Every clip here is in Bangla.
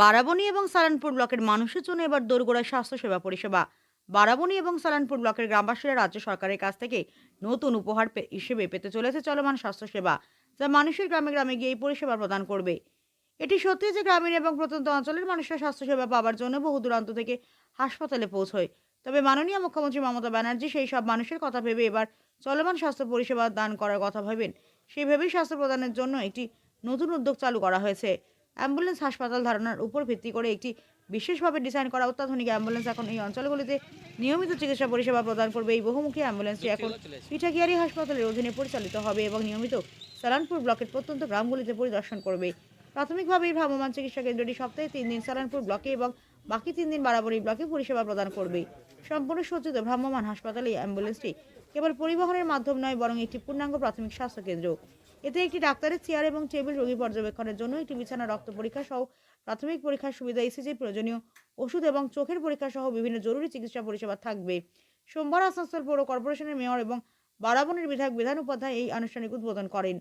বারাবণী এবং সালানপুর ব্লকের মানুষের জন্য এবার দোরগোড়ায় স্বাস্থ্যসেবা পরিষেবা। বারাবণী এবং সালানপুর ব্লকের গ্রামবাসীরা রাজ্য সরকারের কাছ থেকে নতুন উপহার হিসেবে পেতে চলেছে চলমান স্বাস্থ্যসেবা, যা মানুষের গ্রামে গ্রামে গিয়ে এই পরিষেবা প্রদান করবে। এটি সত্যি যে গ্রামীণ এবং প্রত্যন্ত অঞ্চলের মানুষরা স্বাস্থ্যসেবা পাওয়ার জন্য বহু দূরান্ত থেকে হাসপাতালে পৌঁছয়। তবে মাননীয় মুখ্যমন্ত্রী মমতা ব্যানার্জি সেই সব মানুষের কথা ভেবে এবার চলমান স্বাস্থ্য পরিষেবা দান করার কথা ভাবেন। সেই ভেবেই স্বাস্থ্য প্রদানের জন্য একটি নতুন উদ্যোগ চালু করা হয়েছে। অ্যাম্বুলেন্স হাসপাতাল ধারণার উপর ভিত্তি করে একটি বিশেষভাবে ডিজাইন করা অত্যাধুনিক অ্যাম্বুলেন্স এখন এই অঞ্চলগুলিতে নিয়মিত চিকিৎসা পরিষেবা প্রদান করবে। এই বহুমুখী অ্যাম্বুলেন্সটি এখন পিঠাকিয়ারি হাসপাতালের অধীনে পরিচালিত হবে এবং নিয়মিত সালানপুর ব্লকের প্রত্যন্ত গ্রামগুলিতে পরিদর্শন করবে। প্রাথমিকভাবে এই ভ্রাম্যমাণ চিকিৎসা কেন্দ্রটি সপ্তাহে তিন দিন সালানপুর ব্লকে এবং বাকি তিন দিন বারাবরী ব্লকে পরিষেবা প্রদান করবে। সম্পূর্ণ সজ্জিত ভ্রাম্যমান হাসপাতালে এই অ্যাম্বুলেন্সটি কেবল পরিবহনের মাধ্যম নয়, বরং একটি পূর্ণাঙ্গ প্রাথমিক স্বাস্থ্য কেন্দ্র। এতে একটি ডাক্তারের চেয়ার এবং টেবিল রোগী পর্যবেক্ষণের জন্য একটি বিছানা, রক্ত পরীক্ষা সহ প্রাথমিক পরীক্ষার সুবিধা ইসিজি প্রয়োজনীয় ওষুধ এবং চোখের পরীক্ষা সহ বিভিন্ন জরুরি চিকিৎসা পরিষেবা থাকবে। সোমবার আসানসোল পৌর কর্পোরেশনের মেয়র এবং বারাবনের বিধায়ক বিধান উপাধ্যায় এই আনুষ্ঠানিক উদ্বোধন করেন।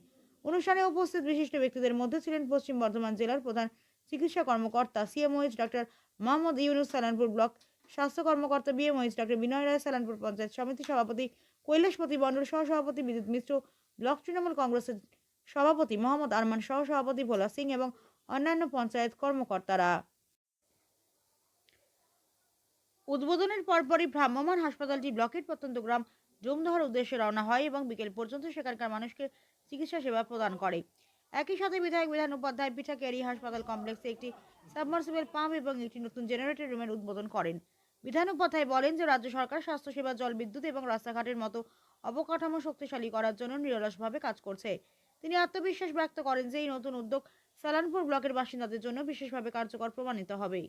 অনুষ্ঠানে উপস্থিত বিশিষ্ট ব্যক্তিদের মধ্যে ছিলেন পশ্চিম বর্ধমান জেলার প্রধান চিকিৎসা কর্মকর্তা CMOH doctor Mohammad Yunus Salanpur block স্বাস্থ্য কর্মকর্তা বিএমওএইচ ডক্টর বিনয় রায় সালানপুর পঞ্চায়েত সমিতি সভাপতি কৈলাসপতি মণ্ডল, সহসভাপতি বিদ্যুৎ মিশ্র ব্লক তৃণমূল কংগ্রেসের সভাপতি মোহাম্মদ আরমান সহসভাপতি ভোলা সিং এবং অন্যান্য পঞ্চায়েত কর্মকর্তারা। উদ্বোধনের পরপরই ভ্রাম্যমাণ হাসপাতালটি ব্লকের প্রত্যন্ত গ্রাম ডোমদহর উদ্দেশ্যে রওনা হয় এবং বিকেল পর্যন্ত সেখানকার মানুষকে চিকিৎসা সেবা প্রদান করে। একই সাথে বিধায়ক, বিধান উপাধ্যায় পিঠা ক্যারি হাসপাতাল কমপ্লেক্সে একটি সাবমার্সিবল পাম্প এবং একটি নতুন জেনারেটর রুমের উদ্বোধন করেন। বিধান উপাধ্যায় বলেন যে, রাজ্য সরকার স্বাস্থ্যসেবা জল, বিদ্যুৎ এবং রাস্তাঘাটের মতো অবকাঠামো শক্তিশালী করার জন্য নিরলসভাবে কাজ করছে। তিনি আত্মবিশ্বাস ব্যক্ত করেন যে এই নতুন উদ্যোগ সালানপুর ব্লকের বাসিন্দাদের জন্য বিশেষভাবে কার্যকর প্রমাণিত হবে।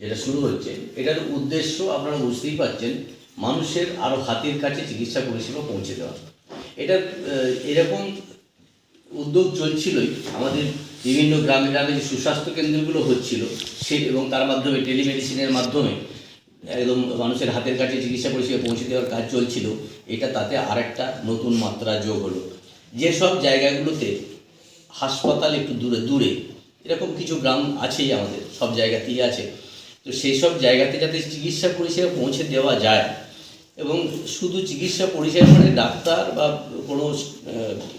যেটা শুরু হচ্ছে, এটার উদ্দেশ্য আপনারা বুঝতেই পারছেন, মানুষের আরও হাতের কাছে চিকিৎসা পরিষেবা পৌঁছে দেওয়া। এটা এরকম উদ্যোগ চলছিলই আমাদের বিভিন্ন গ্রামে গ্রামে যে সুস্বাস্থ্য কেন্দ্রগুলো হচ্ছিল, সে এবং তার মাধ্যমে টেলিমেডিসিনের মাধ্যমে একদম মানুষের হাতের কাছে চিকিৎসা পরিষেবা পৌঁছে দেওয়ার কাজ চলছিল, এটা তাতে আরেকটা নতুন মাত্রা যোগ হলো। যেসব জায়গাগুলোতে হাসপাতাল একটু দূরে দূরে, এরকম কিছু গ্রাম আছেই আমাদের, সব জায়গাতেই আছে। তো সেই সব জায়গাতে যাতে চিকিৎসা পরিষেবা পৌঁছে দেওয়া যায় এবং শুধু চিকিৎসা পরিষেবা মানে ডাক্তার বা কোনো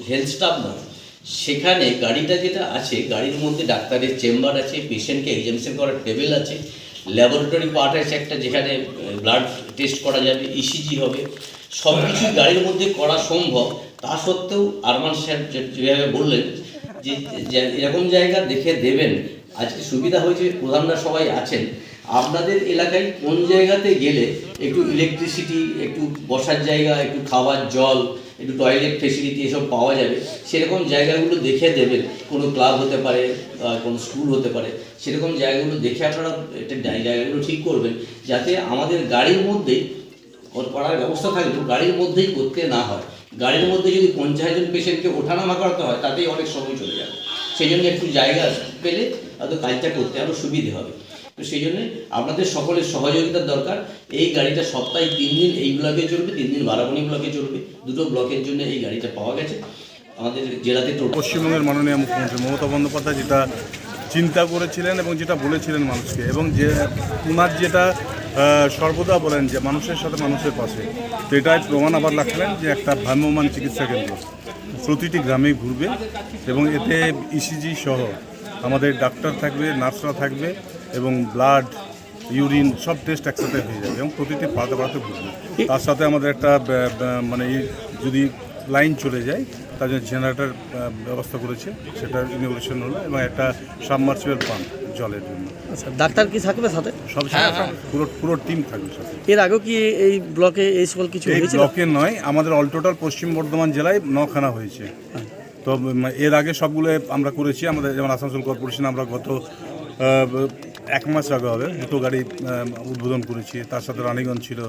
হেলথ স্টাফ নয় সেখানে গাড়িটা যেটা আছে, গাড়ির মধ্যে ডাক্তারের চেম্বার আছে পেশেন্টকে এক্সামিনেশন করার টেবিল আছে ল্যাবরেটরি পার্ট আছে একটা যেখানে ব্লাড টেস্ট করা যাবে ইসিজি হবে সব কিছু গাড়ির মধ্যে করা সম্ভব। তা সত্ত্বেও আরমান সাহেব যেভাবে বললেন যে এরকম জায়গা দেখে দেবেন। আজকে সুবিধা হয়েছে, প্রধানরা সবাই আছেন। আপনাদের এলাকায় কোন জায়গাতে গেলে একটু ইলেকট্রিসিটি একটু বসার জায়গা, একটু খাবার জল একটু টয়লেট ফেসিলিটি এসব পাওয়া যাবে। সেরকম জায়গাগুলো দেখে দেবেন কোনো ক্লাব হতে পারে কোনো স্কুল হতে পারে। সেরকম জায়গাগুলো দেখে আপনারা একটা জায়গাগুলো ঠিক করবেন, যাতে আমাদের গাড়ির মধ্যেই কর- করার ব্যবস্থা থাকলেও গাড়ির মধ্যেই করতে না হয়। গাড়ির মধ্যে যদি পঞ্চাশ জন পেশেন্টকে ওঠানামা করাতে হয়, তাতেই অনেক সময় চলে যাবে। সেই জন্য একটু জায়গা পেলে হয়তো কাজটা করতে আরও সুবিধে হবে। তো সেই জন্য আপনাদের সকলের সহযোগিতার দরকার। এই গাড়িটা সপ্তাহে তিন দিন এই ব্লকে চলবে, তিন দিন বারাবণী ব্লকে চলবে। দুটো ব্লকের জন্য এই গাড়িটা পাওয়া গেছে। আমাদের জেলাতে পশ্চিমবঙ্গের মাননীয় মুখ্যমন্ত্রী মমতা বন্দ্যোপাধ্যায় যেটা চিন্তা করেছিলেন এবং যেটা বলেছিলেন মানুষকে এবং যে ওনার যেটা সর্বদা বলেন যে মানুষের সাথে মানুষের পাশে। তো এটাই প্রমাণ আবার রাখলেন যে একটা ভ্রাম্যমান চিকিৎসা কেন্দ্র। প্রতিটি গ্রামে ঘুরবে এবং এতে ইসিজি সহ আমাদের ডাক্তার থাকবে, নার্সরা থাকবে। এবং ব্লাড ইউরিন সব টেস্ট একসাথে হয়ে যাবে এবং প্রতিটি পাড়াতে পাড়াতে ঘুরবে। তার সাথে আমাদের একটা মানে যদি লাইন চলে যায় তার জন্য জেনারেটর ব্যবস্থা করেছে। সেটা ইনোভেশন হলো এবং একটা সাবমার্সিবল পাম্প জলের জন্য। আচ্ছা ডাক্তার কি থাকবে সাথে? সব পুরো পুরো টিম থাকবে সাথে। এর আগেও কি এই ব্লকে এই সকল কিছু এই ব্লকে নয় আমাদের অল টোটাল পশ্চিম বর্ধমান জেলায় নখানা হয়েছে। তো এর আগে সবগুলো আমরা করেছি। আমাদের যেমন আসানসোল কর্পোরেশন আমরা গত এক মাস আগে হবে। দুটো গাড়ি উদ্বোধন করেছি। তার সাথে রানীগঞ্জ ছিল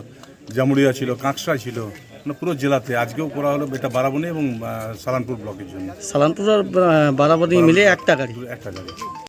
জামুড়িয়া ছিল কাঁকসা ছিল। মানে পুরো জেলাতে। আজকেও করা হলো এটা বারাবণী এবং সালানপুর ব্লকের জন্য। সালানপুর আর বারাবনি মিলে একটা গাড়ি। একটা গাড়ি।